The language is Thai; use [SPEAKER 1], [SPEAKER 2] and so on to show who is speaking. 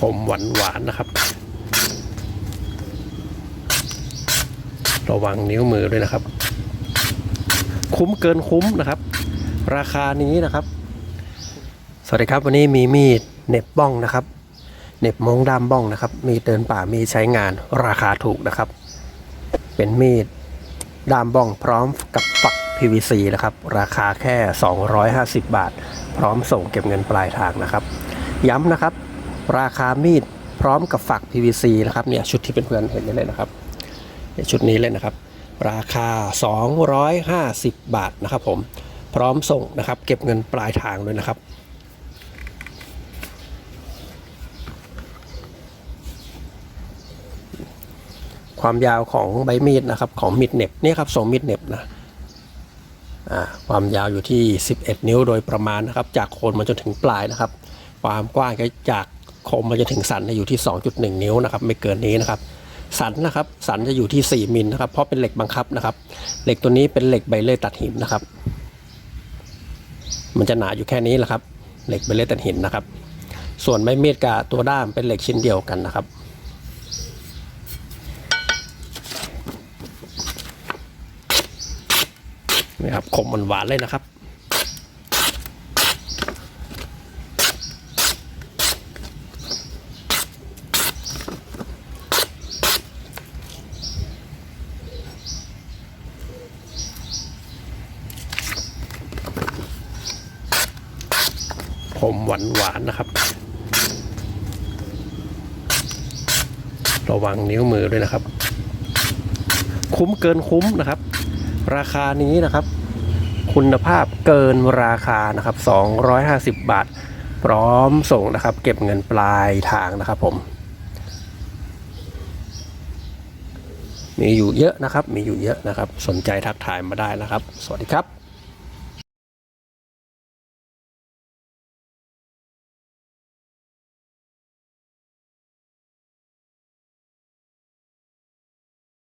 [SPEAKER 1] ผมหวานหวานนะครับ ระวังนิ้วมือด้วยนะครับ คุ้มเกินคุ้มนะครับ ราคานี้นะครับ สวัสดีครับวันนี้มีมีดเน็บบ้องนะครับ เน็บมงด้ามบ้องนะครับ มีเดินป่ามีใช้งานราคาถูกนะครับ เป็นมีดด้ามบ้องพร้อมกับฝัก PVC นะครับ ราคาแค่ 250 บาท พร้อมส่งเก็บเงินปลายทางนะครับ ย้ำนะครับ ราคามีดพร้อมกับฝัก PVC นะครับเนี่ยชุดที่เเพื่อนๆเห็นได้เลยนะครับชุดนี้เลยนะครับ ราคา 250 บาทนะครับผมพร้อมส่งนะครับ เก็บเงินปลายทางด้วยนะครับ ความยาวของใบมีดนะครับของมีดเน็บนี่ครับทรงมีดเน็บนะความยาวอยู่ที่ 11 นิ้วโดยประมาณนะครับ จากโคนมาจนถึงปลายนะครับ ความกว้างจาก คมมาจนถึงสันเนี่ยอยู่ที่ 2.1 นิ้วนะครับไม่เกินนี้นะครับสันนะครับสันจะอยู่ที่ 4มิลนะครับเพราะเป็นเหล็กบังคับนะครับ เหล็กตัวนี้เป็นเหล็กใบเลื่อยตัดหินนะครับ มันจะหนาอยู่แค่นี้แหละครับ เหล็กใบเลื่อยตัดหินนะครับ ส่วนใบมีดกับตัวด้ามเป็นเหล็กชิ้นเดียวกันนะครับ นี่ครับขมหวานเลยนะครับ ผมหวานหวานนะครับ ระวังนิ้วมือด้วยนะครับ คุ้มเกินคุ้มนะครับ ราคานี้นะครับ คุณภาพเกินราคานะครับ 250 บาท พร้อมส่งนะครับ เก็บเงินปลายทางนะครับผมมีอยู่เยอะนะครับ มีอยู่เยอะนะครับ สนใจทักทายมาได้นะครับ สวัสดีครับ